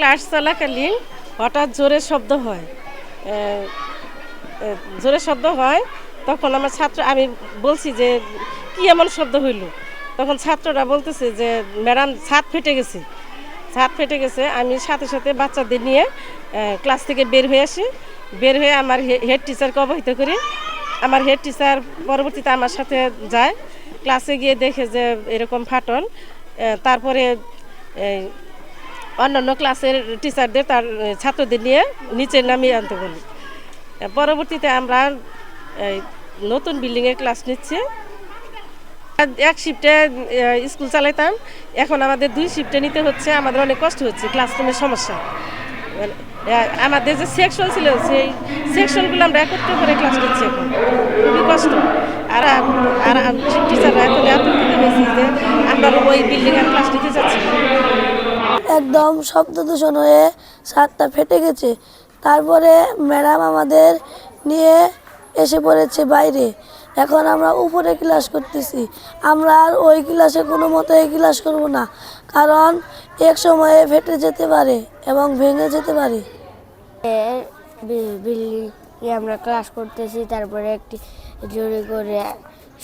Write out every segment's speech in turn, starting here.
Class চলাকালীন হঠাৎ জোরে শব্দ হয়। জোরে শব্দ হয়, তখন আমার ছাত্র, আমি বলছি যে, কি এমন শব্দ হইল? তখন ছাত্ররা বলতেছে যে, ম্যাডাম, ছাদ ফেটে গেছে। ছাদ ফেটে গেছে, আমি সাথে সাথে বাচ্চাদের নিয়ে ক্লাস থেকে বের হয়ে আসি। বের হয়ে আমার হেড টিচারকে অবহিত করি। আমার হেড টিচার পরবর্তীতে আমার সাথে যায়। ক্লাসে গিয়ে দেখে যে, এরকম ফাটল। তারপরে অন্যান্য ক্লাসের টিচারদের তার ছাত্রদের নিয়ে নিচে নামিয়ে আনতে বলি। পরবর্তীতে আমরা নতুন বিল্ডিংয়ে ক্লাস নিচ্ছি। এক শিফটে স্কুল চালাইতাম। এখন আমাদের দুই শিফটে নিতে হচ্ছে আমাদের অনেক কষ্ট হচ্ছে ক্লাসরুমের সমস্যা। মানে, আমাদের যে সেকশন ছিল সেই সেকশনগুলো আমরা একত্র করে ক্লাস নিচ্ছি এখন। খুবই কষ্ট। আর আর টিচাররা এখন আতঙ্কিত হয়েছি যে আমরা ওই বিল্ডিংয়ের ক্লাস নিতে চাচ্ছি। একদম শব্দ দূষণ হয়ে ছাদটা ফেটে গেছে। তারপরে ম্যাডাম আমাদের নিয়ে এসে পড়েছে বাইরে। এখন আমরা উপরে ক্লাস করতেছি। আমরা আর ওই ক্লাসে কোনো মতেই ক্লাস করব না, কারণ এক সময়ে ফেটে যেতে পারে এবং ভেঙে যেতে পারে। বিল্ডিংয়ে আমরা ক্লাস করতেছি, তারপরে একটি জোরে করে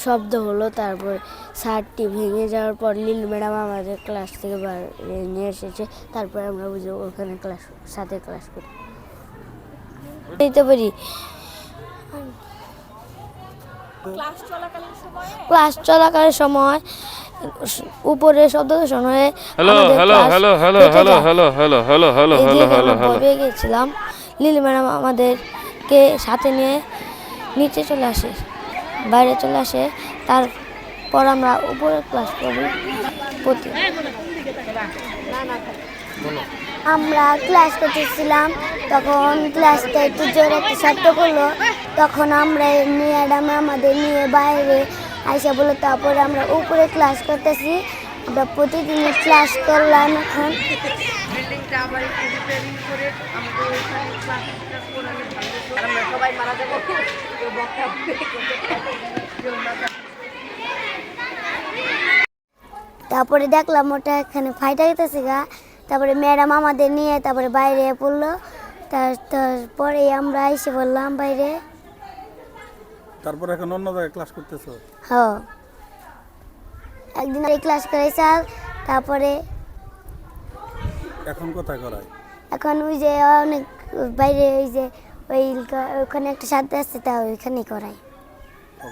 শব্দ হলো তারপর শার্টটি ভেঙে যাওয়ার পর নীল ম্যাডাম আমাদের ক্লাস থেকে বাইরে নিয়ে এসেছে তারপরে আমরা বুঝে ওখানে ক্লাস সাথে ক্লাস করি। দিতে পারি? ক্লাস চলাকালীন সময়? উপরে শব্দ দূষণ হয়ে hello hello hello hello hello hello hello hello hello hello hello hello গেছিলাম লিলি ম্যাডাম আমাদেরকে সাথে নিয়ে নিচে চলে আসে। বাইরে চলে আসে, তারপর আমরা উপরে ক্লাস করি প্রতি আমরা ক্লাস করতেছিলাম, তখন ক্লাসটা একটু জোরে একটা শব্দ করল। তখন আমরা ম্যাডাম আমাদের নিয়ে বাইরে আইসা বলল, তারপরে আমরা উপরে ক্লাস করতেছি। আমরা প্রতিদিন ক্লাস করলাম এখন। তারপরে দেখলাম ওটা এখানে ফাইটা গেতেছে গা। তারপরে ম্যাডাম আমাদের নিয়ে তারপরে বাইরে পড়ল। তার তারপরে আমরা এসে বললাম বাইরে তারপর এখন অন্য জায়গায় ক্লাস করতেছো? হ একদিন এই ক্লাস করে স্যার তারপরে এখন কোথায় করায়? এখন ওই যে অনেক বাইরে ওই যে ওই ওখানে একটা সাথে আছে তা ওইখানে করাই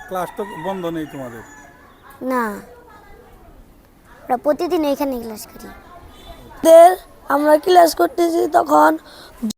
ক্লাস তো বন্ধ নেই তোমাদের? না। ওরা প্রতিদিন এখানে ক্লাস করি। আমরা ক্লাস করতেছি তখন